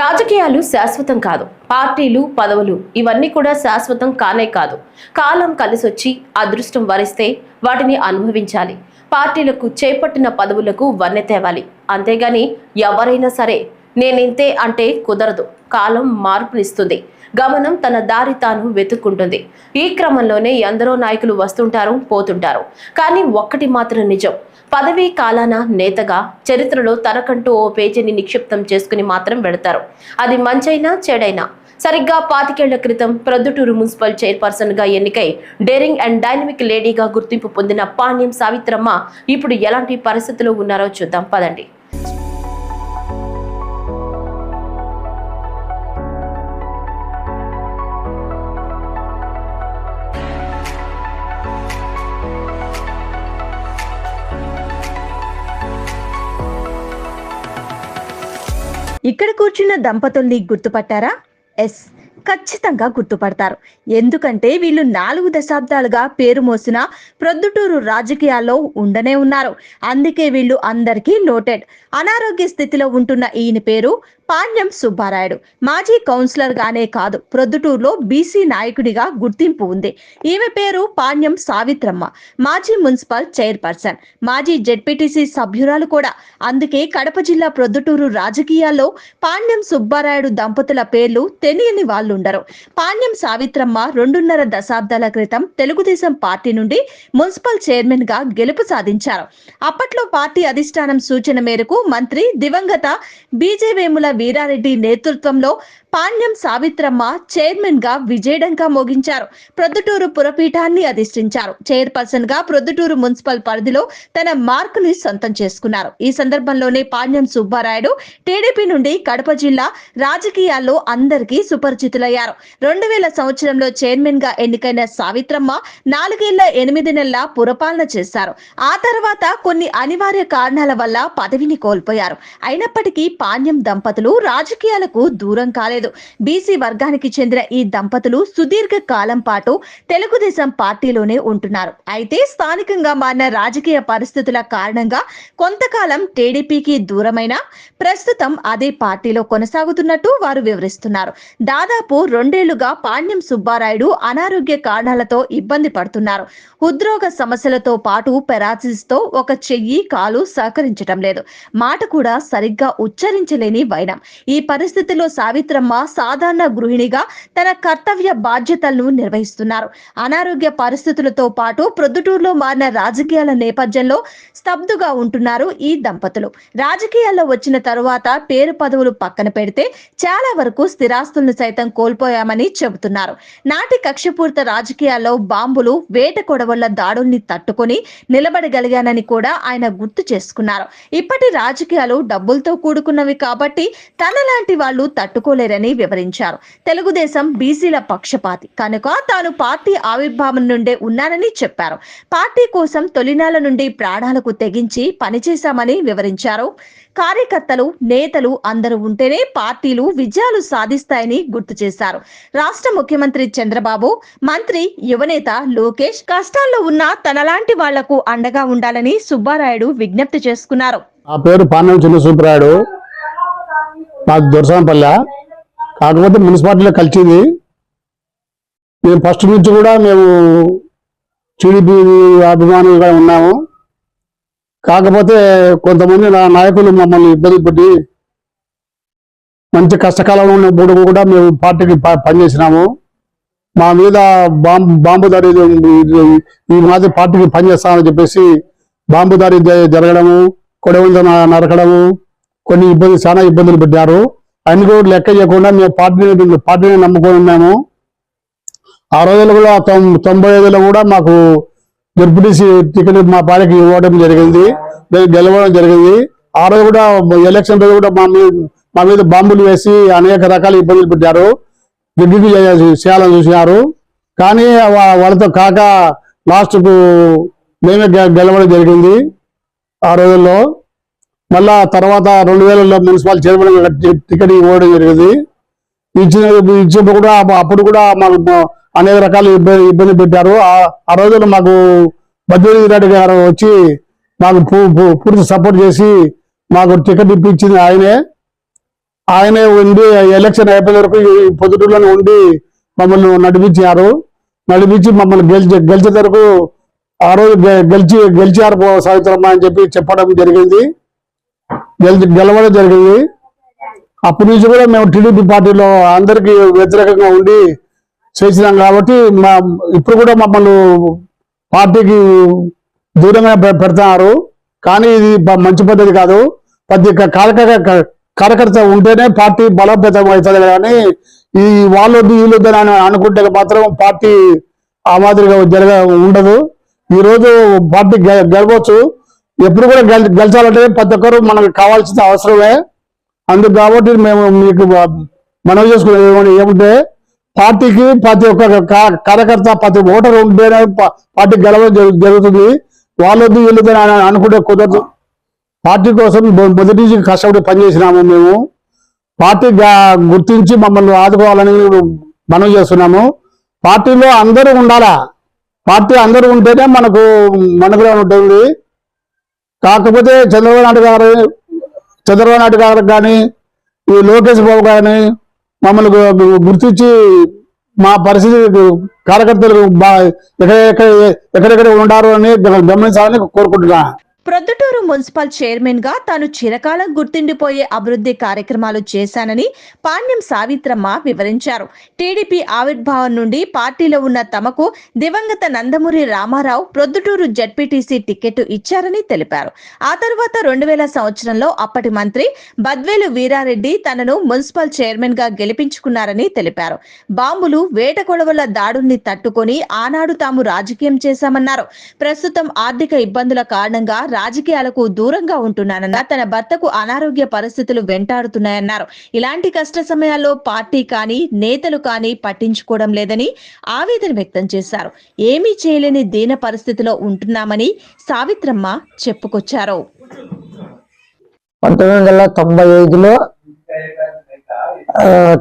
రాజకీయాలు శాశ్వతం కాదు. పార్టీలు పదవులు ఇవన్నీ కూడా శాశ్వతం కానే కాదు. కాలం కలిసొచ్చి అదృష్టం వరిస్తే వాటిని అనుభవించాలి. పార్టీలకు చేపట్టిన పదవులకు వన్నె తేవాలి. అంతేగాని ఎవరైనా సరే నేనింతే అంటే కుదరదు. కాలం మార్పునిస్తుంది. గమనం తన దారి తాను వెతుక్కుంటుంది. ఈ క్రమంలోనే ఎందరో నాయకులు వస్తుంటారు పోతుంటారు. కానీ ఒక్కటి మాత్రం నిజం. పదవీ కాలాన నేతగా చరిత్రలో తనకంటూ ఓ పేజీని నిక్షిప్తం చేసుకుని మాత్రం వెడతారు అది మంచైనా చెడైనా. సరిగ్గా పాతికేళ్ళ క్రితం ప్రొద్దుటూరు మున్సిపల్ చైర్పర్సన్గా ఎన్నికై డేరింగ్ అండ్ డైనమిక్ లేడీగా గుర్తింపు పొందిన పాణ్యం సావిత్రమ్మ ఇప్పుడు ఎలాంటి పరిస్థితిలో ఉన్నారో చూద్దాం. పదండి. ఇక్కడ కూర్చున్న దంపతుల్ని గుర్తుపట్టారా? ఎస్ ఖచ్చితంగా గుర్తుపడతారు. ఎందుకంటే వీళ్ళు నాలుగు దశాబ్దాలుగా పేరు మోసిన ప్రొద్దుటూరు రాజకీయాల్లో ఉండనే ఉన్నారు. అందుకే వీళ్ళు అందరికీ నోటెడ్. అనారోగ్య స్థితిలో ఉంటున్న ఈయన పేరు పాణ్యం సుబ్బారాయుడు. మాజీ కౌన్సిలర్ గానే కాదు ప్రొద్దుటూరులో బీసీ నాయకుడిగా గుర్తింపు ఉంది. ఈమె పేరు పాణ్యం సావిత్రమ్మ మాజీ మున్సిపల్ చైర్పర్సన్ మాజీ జెడ్పీటీసీ సభ్యురాలు కూడా. అందుకే కడప జిల్లా ప్రొద్దుటూరు రాజకీయాల్లో పాణ్యం సుబ్బారాయుడు దంపతుల పేర్లు తెలియని వాళ్ళుండరు. పాణ్యం సావిత్రమ్మ రెండున్నర దశాబ్దాల క్రితం తెలుగుదేశం పార్టీ నుండి మున్సిపల్ చైర్మన్గా గెలుపు సాధించారు. అప్పట్లో పార్టీ అధిష్టానం సూచన మేరకు మంత్రి దివంగత బీజేవేముల వీరారెడ్డి నేతృత్వంలో పాణ్యం సావిత్రమ్మ చైర్మన్గా విజయడంకా మోగించారు. ప్రొద్దుటూరు పురపీఠాన్ని అధిష్ఠించారు. చైర్పర్సన్గా ప్రొద్దుటూరు మున్సిపల్ పరిధిలో తన మార్కుని సొంతం చేసుకున్నారు. ఈ సందర్భంలోనే పాణ్యం సుబ్బారాయుడు టీడీపీ నుండి కడప జిల్లా రాజకీయాల్లో అందరికీ సుపరిచితులయ్యారు. రెండు వేల సంవత్సరంలో చైర్మన్గా ఎన్నికైన సావిత్రమ్మ నాలుగేళ్ళ ఎనిమిది నెలల పురపాలన చేశారు. ఆ తర్వాత కొన్ని అనివార్య కారణాల వల్ల పదవిని కోల్పోయారు. అయినప్పటికీ పాణ్యం దంపతులు రాజకీయాలకు దూరం కాలేదు. బీసీ వర్గానికి చెందిన ఈ దంపతులు సుదీర్ఘ కాలం పాటు తెలుగుదేశం పార్టీలోనే ఉంటున్నారు. అయితే స్థానికంగా మారిన రాజకీయ పరిస్థితుల కారణంగా కొంతకాలం టీడీపీకి దూరమైన ప్రస్తుతం అదే పార్టీలో కొనసాగుతున్నట్టు వారు వివరిస్తున్నారు. దాదాపు రెండేళ్ళుగా పాణ్యం సుబ్బారాయుడు అనారోగ్య కారణాలతో ఇబ్బంది పడుతున్నారు. ఉద్రోగ సమస్యలతో పాటు పెరాసిస్తో ఒక చెయ్యి కాలు సహకరించటం లేదు. మాట కూడా సరిగ్గా ఉచ్చరించలేని వైనం. ఈ పరిస్థితిలో సావిత్రమ్మ సాధారణ గృహిణిగా తన కర్తవ్య బాధ్యతలను నిర్వహిస్తున్నారు. అనారోగ్య పరిస్థితులతో పాటు ప్రొద్దుటూరులో మారిన రాజకీయాల నేపథ్యంలో స్తబ్దుగా ఉంటున్నారు ఈ దంపతులు. రాజకీయాల్లో వచ్చిన తరువాత పేరు పదవులు పక్కన పెడితే చాలా వరకు స్థిరాస్తులను సైతం కోల్పోయామని చెబుతున్నారు. నాటి కక్షపూరిత రాజకీయాల్లో బాంబులు వేట కొడవళ్ళ దాడుల్ని తట్టుకొని నిలబడగలిగానని కూడా ఆయన గుర్తు చేసుకున్నారు. ఇప్పటి రాజకీయాలు డబ్బులతో కూడుకున్నవి కాబట్టి తనలాంటి వాళ్ళు తట్టుకోలేరని వివరించారు. తెలుగుదేశం బీసీల పక్షపాతి. కనుక తాను పార్టీ ఆవిర్భావం నుండే ఉన్నానని చెప్పారు. పార్టీ కోసం తొలినాల నుండి ప్రాణాలకు తెగించి పనిచేశామని వివరించారు. కార్యకర్తలు నేతలు అందరూ ఉంటేనే పార్టీలు విజయాలు సాధిస్తాయని గుర్తు చేశారు. రాష్ట్ర ముఖ్యమంత్రి చంద్రబాబు మంత్రి యువనేత లోకేష్ కష్టాల్లో ఉన్న తనలాంటి వాళ్ళకు అండగా ఉండాలని సుబ్బారాయుడు విజ్ఞప్తి చేసుకున్నారు. నా పేరు పాండం చిన్న సూపరాయుడు. మాకు దొరసాంపల్లె కాకపోతే మున్సిపాలిటీలో కలిసింది మేము ఫస్ట్ నుంచి కూడా మేము టీడీపీ అభిమానులుగా ఉన్నాము. కాకపోతే కొంతమంది నా నాయకులు మమ్మల్ని ఇబ్బంది పెట్టి మంచి కష్టకాలంలో ఉన్నప్పుడు కూడా మేము పార్టీకి ప- పనిచేసినాము. మా మీద బాంబు బాంబు దాడి ఈ మాదిరి పార్టీకి పనిచేస్తామని చెప్పేసి బాంబు దాడి జరగడము కొడవలతో నరకడము కొన్ని ఇబ్బంది చాలా ఇబ్బందులు పెట్టారు అన్ని కూడా లెక్క చేయకుండా మేము పార్టీని పార్టీని నమ్ముకొని ఉన్నాము. ఆ రోజుల్లో కూడా తొంభై ఐదులో కూడా మాకు డిప్యూటీసీ టికెట్ మా పార్టీకి ఇవ్వడం జరిగింది. మేము గెలవడం జరిగింది. ఆ రోజు కూడా ఎలక్షన్ రోజు కూడా మా మీద మా మీద బాంబులు వేసి అనేక రకాల ఇబ్బందులు పెట్టారు. దిగ్గు చేయాలని చూసినారు. కానీ వాళ్ళతో కాక లాస్ట్కు మేమే గె- గెలవడం జరిగింది ఆ రోజుల్లో. మళ్ళా తర్వాత రెండు వేలలో మున్సిపల్ చైర్మన్ టికెట్ ఇవ్వడం జరిగింది. ఇచ్చిన ఇచ్చినప్పుడు కూడా అప్పుడు కూడా మాకు అనేక రకాల ఇబ్బంది ఇబ్బంది పెట్టారు. ఆ- ఆ రోజుల్లో మాకు బద్రీ రెడ్డి గారు వచ్చి మాకు పూర్తి సపోర్ట్ చేసి మాకు టికెట్ ఇప్పించింది ఆయనే. ఆయనే ఉండి ఎలక్షన్ అయిపోయే వరకు పొద్దుటూరులోనే ఉండి మమ్మల్ని నడిపించారు. నడిపించి మమ్మల్ని గెలిచి గెలిచే వరకు ఆ రోజు గె- గెలిచి గెలిచారు పో సావిత్రమ్మ అని చెప్పి చెప్పడం జరిగింది. గెలిచి గెలవడం జరిగింది. అప్పటి నుంచి కూడా మేము టీడీపీ పార్టీలో అందరికీ వ్యతిరేకంగా ఉండి చేసినాం కాబట్టి మా ఇప్పుడు కూడా మమ్మల్ని పార్టీకి దూరంగా పెడుతున్నారు. కానీ ఇది మంచి పద్ధతి కాదు. ప్రతి కార్యక- కార్యకర్త ఉంటేనే పార్టీ బలోపేతం అవుతుంది కానీ ఈ వాళ్ళు వీళ్ళు అని అనుకుంటే మాత్రం పార్టీ ఆ మాదిరిగా జరగ ఉండదు. ఈరోజు పార్టీ గె- గెలవచ్చు. ఎప్పుడు కూడా గెల- గెలిచాలంటే ప్రతి ఒక్కరు మనకు కావాల్సిన అవసరమే. అందుకు కాబట్టి మేము మీకు మనవి చేసుకునేది ఏమని- ఏమంటే పార్టీకి ప్రతి ఒక్క కార్యకర్త ప్రతి ఓటర్ ఉంటేనే పార్టీ గెలవడం జరుగుతుంది. వాళ్ళొద్దు వీళ్ళొద్దు అనుకుంటే కుదరదు. పార్టీ కోసం మొదటి నుంచి కష్టపడి పనిచేసినాము మేము. పార్టీ గుర్తించి మమ్మల్ని ఆదుకోవాలని మనం చేస్తున్నాము. పార్టీలో అందరూ ఉండాలా? పార్టీ అందరూ ఉంటేనే మనకు మనకులో ఉంటుంది. కాకపోతే చంద్రబాబు నాయుడు గారు చంద్రబాబు నాయుడు గారు కానీ ఈ లోకేష్ బాబు కానీ మమ్మల్ని గుర్తించి మా పరిస్థితి కార్యకర్తలు బా ఎక్కడ ఎక్కడెక్కడ ఉండారు అని గమనించాలని కోరుకుంటున్నాను ప్రొద్దుటూరు మున్సిపల్ చైర్మన్గా తాను చిరకాలం గుర్తుండిపోయే అభివృద్ధి కార్యక్రమాలు చేశానని పాణ్యం సావిత్రమ్మ వివరించారు. టీడీపీ ఆవిర్భావం నుండి పార్టీలో ఉన్న తమకు దివంగత నందమూరి రామారావు ప్రొద్దుటూరు జడ్పీటీసీ టికెట్ ఇచ్చారని తెలిపారు. ఆ తర్వాత రెండు వేల సంవత్సరంలో అప్పటి మంత్రి బద్వేలు వీరారెడ్డి తనను మున్సిపల్ చైర్మన్గా గెలిపించుకున్నారని తెలిపారు. బాంబులు వేట కొడవల దాడుల్ని తట్టుకొని ఆనాడు తాము రాజకీయం చేశామన్నారు. ప్రస్తుతం ఆర్థిక ఇబ్బందుల కారణంగా రాజకీయాలకు దూరంగా ఉంటున్నానన్న తన భర్తకు అనారోగ్య పరిస్థితులు వెంటాడుతున్నాయన్నారు. ఇలాంటి కష్ట సమయాల్లో పార్టీ కానీ నేతలు కానీ పట్టించుకోవడం లేదని ఆవేదన వ్యక్తం చేశారు. ఏమీ చేయలేని దీన పరిస్థితిలో ఉంటున్నామని సావిత్రమ్మ చెప్పుకొచ్చారు. పంతొమ్మిది వందల తొంభై ఐదులో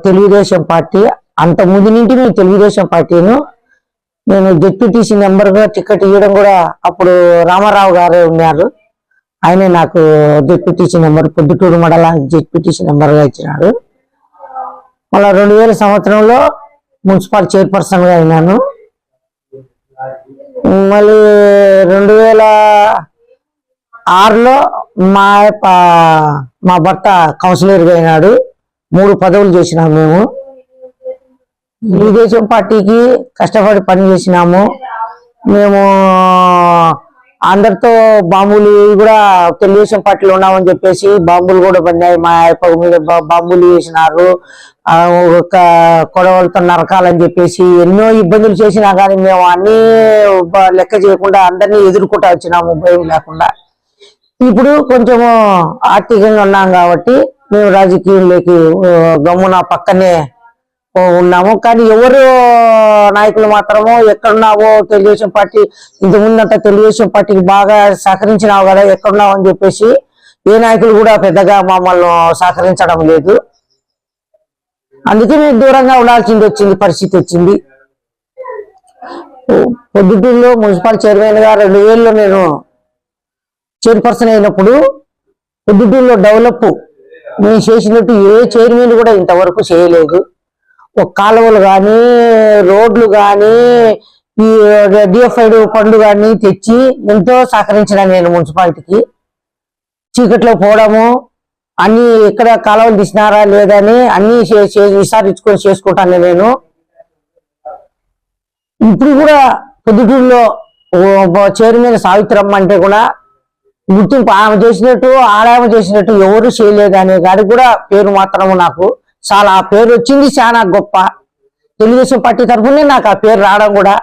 తెలుగుదేశం పార్టీ అంత ముందు నుండి మేము తెలుగుదేశం పార్టీను నేను జెడ్పీటీసీ మెంబర్గా టికెట్ ఇవ్వడం కూడా అప్పుడు రామారావు గారే ఉన్నారు. ఆయనే నాకు జెడ్పీటీసీ నెంబర్ పొద్దుటూరు మండల జెడ్పీటీసీ నెంబర్గా ఇచ్చినాడు. మళ్ళా రెండు వేల సంవత్సరంలో మున్సిపల్ చైర్పర్సన్గా అయినాను. మళ్ళీ రెండు వేల ఆరులో మా మా భర్త కౌన్సిలర్గా అయినాడు. మూడు పదవులు చేసినాము మేము. తెలుగుదేశం పార్టీకి కష్టపడి పని చేసినాము. మేము అందరితో బాంబులు కూడా తెలుగుదేశం పార్టీలో ఉన్నామని చెప్పేసి బాంబులు కూడా పడినాయి. మా యొక్క మీద బా- బాంబులు వేసినారు. ఒక కొడవలతో నరకాలని చెప్పేసి ఎన్నో ఇబ్బందులు చేసినా కానీ మేము అన్ని లెక్క చేయకుండా అందరినీ ఎదుర్కొంటా వచ్చినాము. భయం లేకుండా. ఇప్పుడు కొంచెము ఆర్థికంగా ఉన్నాం కాబట్టి మేము రాజకీయంలోకి గమ్మున పక్కనే ఉన్నాము. కానీ ఎవరు నాయకులు మాత్రము ఎక్కడున్నావో తెలుగుదేశం పార్టీ ఇంతకు ముందంతా తెలుగుదేశం పార్టీకి బాగా సహకరించినావు కదా ఎక్కడున్నావు అని చెప్పేసి ఏ నాయకులు కూడా పెద్దగా మమ్మల్ని సహకరించడం లేదు. అందుకే మేము దూరంగా ఉండాల్సింది వచ్చింది పరిస్థితి వచ్చింది. పొద్దుటూరులో మున్సిపల్ చైర్మన్గా రెండు వేలలో నేను చైర్పర్సన్ అయినప్పుడు పొద్దుటూరులో డెవలప్ మేము చేసినట్టు ఏ చైర్మన్ కూడా ఇంతవరకు చేయలేదు. కాలువలు కానీ రోడ్లు కానీ ఈ డిఎఫ్ఐడ్ ఫండ్ కానీ తెచ్చి ఎంతో సహకరించినాను నేను మున్సిపాలిటీకి. చీకట్లో పోవడము అన్ని ఎక్కడ కాలువలు తీసినారా లేదని అన్ని చే- చే- విచారించుకొని చేసుకుంటాను నేను. ఇప్పుడు కూడా పొద్దుటూరులో చైర్మన్ సావిత్రమ్మ అంటే కూడా గుర్తింపు ఆమె చేసినట్టు ఆడామె చేసినట్టు ఎవరు చేయలేదు అనే కాడికి కూడా పేరు మాత్రము నాకు. చాలా ఆ పేరు వచ్చింది చాలా గొప్ప. తెలుగుదేశం పార్టీ తరఫునే నాకు ఆ పేరు రావడం కూడా.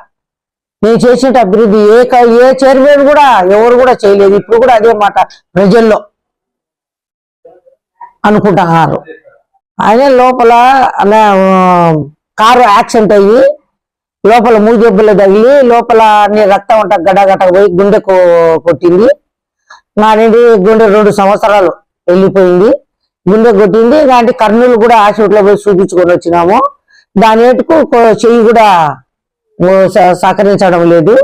నేను చేసిన అభివృద్ధి ఏ ఏ చైర్మన్ కూడా ఎవరు కూడా చేయలేదు. ఇప్పుడు కూడా అదే మాట ప్రజల్లో అనుకుంటున్నారు. ఆయన లోపల కారు యాక్సిడెంట్ అయ్యి లోపల మూజబ్బులు తగిలి లోపల అన్ని రక్తం ఉంట గడగడ పోయి గుండెకు కొట్టింది. నా నుండి గుండె రెండు సంవత్సరాలు వెళ్ళిపోయింది. గుండె కొట్టింది ఇలాంటి కర్నూలు కూడా హాస్పిటల్లో పోయి చూపించుకొని వచ్చినాము. దాని ఏటుకు చెయ్యి కూడా స- సహకరించడం లేదు.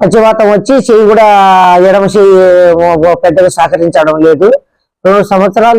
పచ్చివాతం వచ్చి చెయ్యి కూడా ఎడమ చెయ్యి పెద్దగా సహకరించడం లేదు. రెండు సంవత్సరాలు